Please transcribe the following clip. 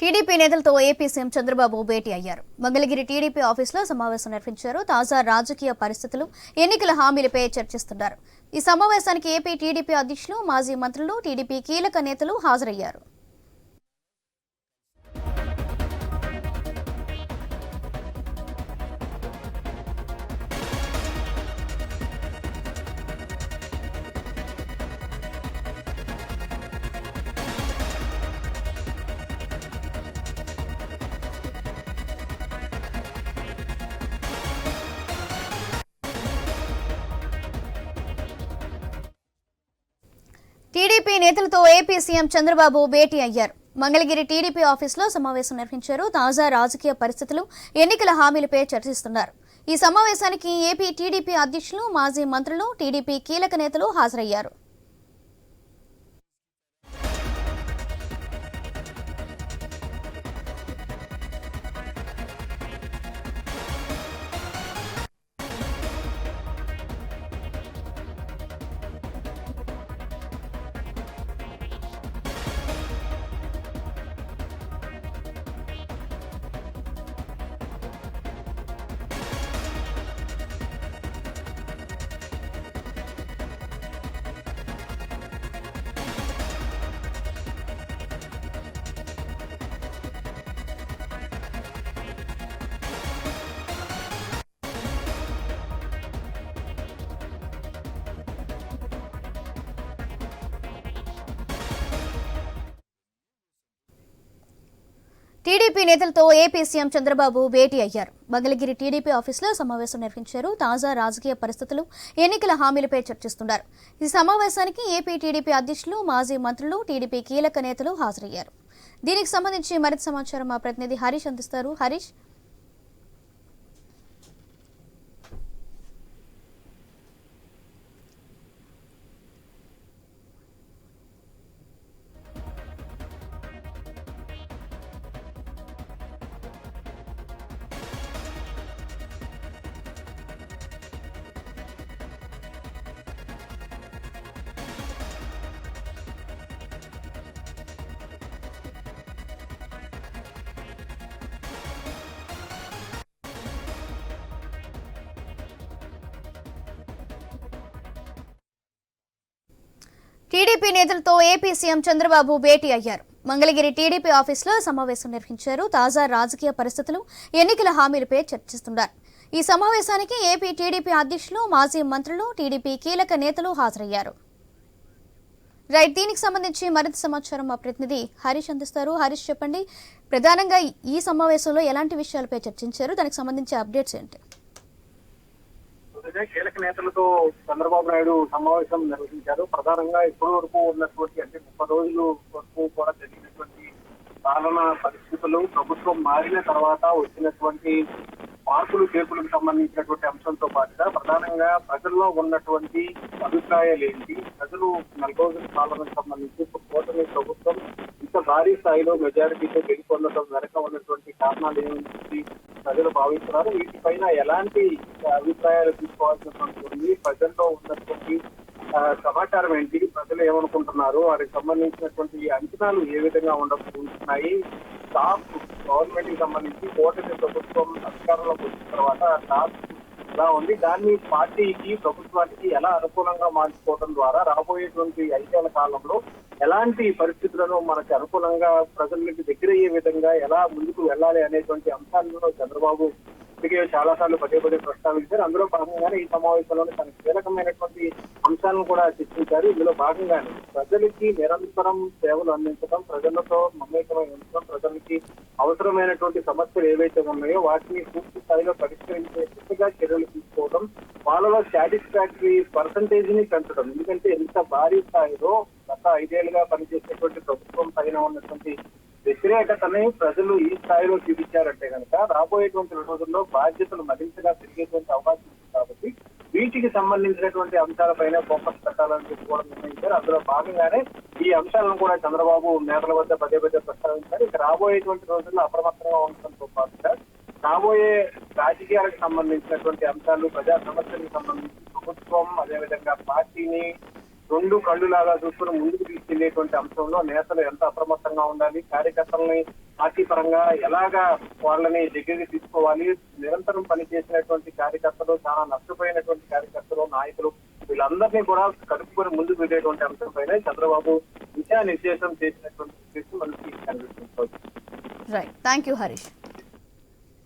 TDP నేతలతో AP CM Chandrababu భేటీ అయ్యారు. మంగళగిరి టీడీపీ ఆఫీసులో సమావేశం నిర్వహించారు. తాజా రాజకీయ పరిస్థితులు ఎన్నికల హామీలపై చర్చిస్తున్నారు. ఈ సమావేశానికి ఏపీ టీడీపీ అధ్యక్షులు మాజీ మంత్రులు టీడీపీ కీలక నేతలు హాజరయ్యారు. టీడీపీ నేతలతో ఏపీ సీఎం చంద్రబాబు భేటీ అయ్యారు. మంగళగిరి టీడీపీ ఆఫీసులో సమావేశం నిర్వహించారు. తాజా రాజకీయ పరిస్థితులు ఎన్నికల హామీలపై చర్చిస్తున్నారు. ఈ సమావేశానికి ఏపీ టీడీపీ అధ్యక్షులు మాజీ మంత్రులు టీడీపీ కీలక నేతలు హాజరయ్యారు. టీడీపీ నేతలతో ఏపీ సీఎం చంద్రబాబు భేటీ అయ్యారు. మంగళగిరి టీడీపీ ఆఫీసులో సమావేశం నిర్వహించారు. తాజా రాజకీయ పరిస్థితులు ఎన్నికల హామీలపై చర్చిస్తున్నారు. ఈ సమావేశానికి ఏపీ టీడీపీ అధ్యక్షులు మాజీ మంత్రులు టీడీపీ కీలక నేతలు హాజరయ్యారు. దీనికి సంబంధించి మరింత సమాచారం మా ప్రతినిధి హరీష్ అందిస్తారు. హరీష్ టీడీపీ నేతలతో ఏపీ సీఎం చంద్రబాబు భేటీ అయ్యారు. మంగళగిరి టీడీపీ ఆఫీసులో సమావేశం నిర్వహించారు. తాజా రాజకీయ పరిస్థితులు ఎన్నికల హామీలపై చర్చిస్తున్నారు. ఈ సమావేశానికి ఏపీ టీడీపీ అధ్యక్షులు మాజీ మంత్రులు టీడీపీ కీలక నేతలు హాజరయ్యారు. రైట్ దీనికి సంబంధించి మరింత సమాచారం మా ప్రతినిధి హరీష్ అందిస్తారు. హరీష్ చెప్పండి. ప్రధానంగా ఈ సమావేశంలో ఎలాంటి విషయాలపై చర్చించారు? దానికి సంబంధించి అప్డేట్స్ ఏంటి? అదే కీలక నేతలతో చంద్రబాబు నాయుడు సమావేశం నిర్వహించారు. ప్రధానంగా ఇప్పటి వరకు ఉన్నటువంటి అంటే ముప్పై రోజులు వరకు కూడా జరిగినటువంటి పాలన పరిస్థితులు ప్రభుత్వం మారిన తర్వాత వచ్చినటువంటి మార్పులు చేర్పులకు సంబంధించినటువంటి అంశంతో పాటుగా ప్రధానంగా ప్రజల్లో ఉన్నటువంటి అభిప్రాయాలు ఏంటి? ప్రజలు నెల రోజుల పాలనకు సంబంధించి కూటమి ప్రభుత్వం ఇంత భారీ స్థాయిలో మెజారిటీతో గెలుపొందడం వెనక ఉన్నటువంటి కారణాలు ఏమిటి ప్రజలు భావిస్తున్నారు. వీటిపైన ఎలాంటి అభిప్రాయాలు తీసుకోవాల్సినటువంటి ఉంటుంది ప్రజల్లో ఉన్నటువంటి సమాచారం ఏంటి? ప్రజలు ఏమనుకుంటున్నారు? వారికి సంబంధించినటువంటి అంచనాలు ఏ విధంగా ఉండబోతున్నాయి? టాప్ గవర్నమెంట్కి సంబంధించి కూటమి ప్రభుత్వం అధికారంలోకి వచ్చిన తర్వాత టాప్ ఎలా ఉంది? దాన్ని పార్టీకి ప్రభుత్వానికి ఎలా అనుకూలంగా మార్చుకోవడం ద్వారా రాబోయేటువంటి ఐదేళ్ళ కాలంలో ఎలాంటి పరిస్థితులను మనకి అనుకూలంగా ప్రజలకి దగ్గరయ్యే విధంగా ఎలా ముందుకు వెళ్ళాలి అనేటువంటి అంశాలను చంద్రబాబు ఇప్పటికే చాలా సార్లు పదే పదే ప్రస్తావించారు. అందులో భాగంగానే ఈ సమావేశంలోనే తన కీలకమైనటువంటి అంశాలను కూడా చర్చించారు. ఇందులో భాగంగానే ప్రజలకి నిరంతరం సేవలు అందించడం ప్రజలతో మమేకమై ఉంచడం ప్రజలకి అవసరమైనటువంటి సమస్యలు ఏవైతే ఉన్నాయో వాటిని పూర్తి స్థాయిలో పరిష్కరించే దిశగా చర్యలు తీసుకోవడం వాళ్ళలో సాటిస్ఫాక్టరీ పర్సంటేజ్ని పెంచడం. ఎందుకంటే ఎంత భారీ స్థాయిలో గత ఐదేళ్ళుగా పనిచేసేటువంటి ప్రభుత్వం పైన ఉన్నటువంటి వ్యతిరేకతని ప్రజలు ఈ స్థాయిలో చూపించారంటే కనుక రాబోయేటువంటి రోజుల్లో బాధ్యతలు మరింతగా పెరిగేటువంటి అవకాశం ఉంది కాబట్టి వీటికి సంబంధించినటువంటి అంశాలపైన ఫోకస్ పెట్టాలని చెప్పుకోవడం నిర్ణయించారు. అందులో భాగంగానే ఈ అంశాలను కూడా చంద్రబాబు నేతల వద్ద పదే పదే ప్రస్తావించారు. ఇక రాబోయేటువంటి రోజుల్లో అప్రమత్తంగా ఉండటంతో పాటుగా రాబోయే రాజకీయాలకు సంబంధించినటువంటి అంశాలు ప్రజా సమస్యలకు సంబంధించి ప్రభుత్వం అదేవిధంగా పార్టీని రెండు కళ్ళు లాగా చూసుకుని ముందుకు తీసుకెళ్ళేటువంటి అంశంలో నేతలు ఎంత అప్రమత్తంగా ఉండాలి కార్యకర్తల్ని పార్టీ పరంగా ఎలాగా వాళ్ళని దగ్గరికి తీసుకోవాలి నిరంతరం పనిచేసినటువంటి కార్యకర్తలు చాలా నష్టపోయినటువంటి కార్యకర్తలు నాయకులు వీళ్ళందరినీ కూడా కలుపుకొని ముందుకు వెళ్ళేటువంటి అంశంపైన చంద్రబాబు దిశానిర్దేశం చేసినటువంటి మనకి కనిపిస్తుంది. Right thank you Harish